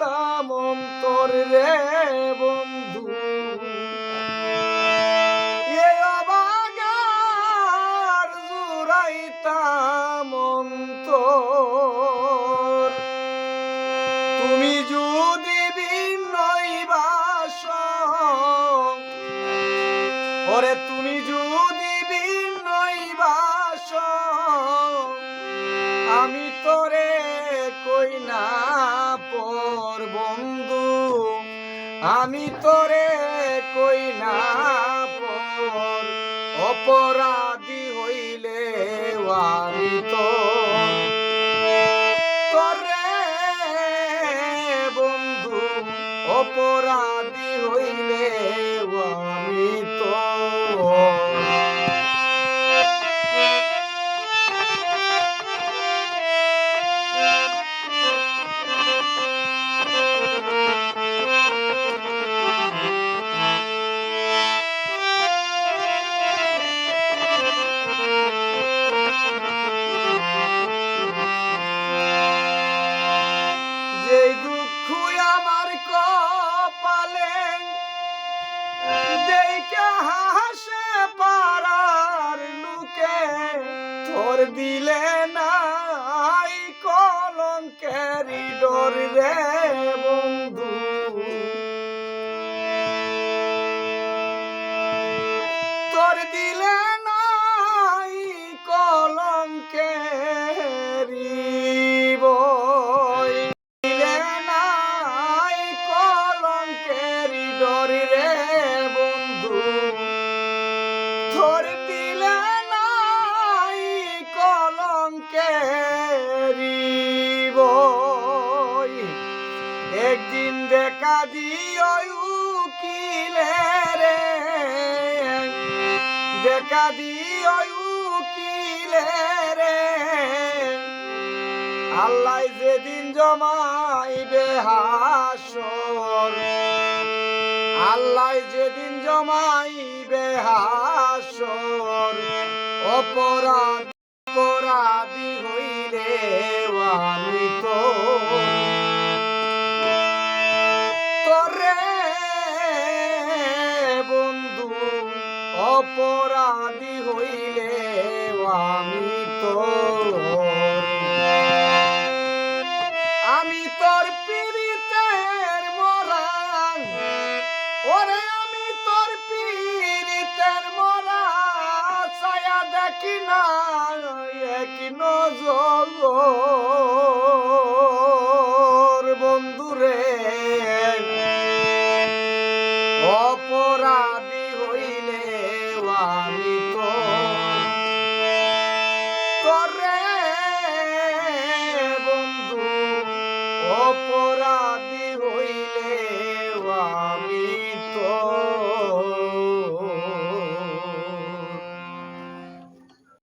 অন্তর রে বন্ধু। অবাগার জুড়াইতাম অন্তর। তুমি যদি বিনয় বাস ওরে তুমি যদি বিনয় বাস আমি তোরে কই না আমি তোরে কই না পর, অপরাধী হইলে আমি তো তোরে বন্ধু, অপরাধী হইলে আমি তো দেখে হাসে পারার লোকে তোর দিলে নাই কলঙ্কেরি ডর রে তোর দিলে উকিলে আল্লাহ যেদিন জমাইবে হাসর আল্লাহ যেদিন জমাইবে হাসর অপরাধ অপরাধী হইলে আমি তো অপরাধী হইলে আমি তো আমি তোর পীড়িতের মরান ওরে, আমি তোর পীড়িতের মরা ছায়া দেখি না, এক নজর বন্ধুরে। অপরাধী আমি তো করে বন্ধু অপরাধী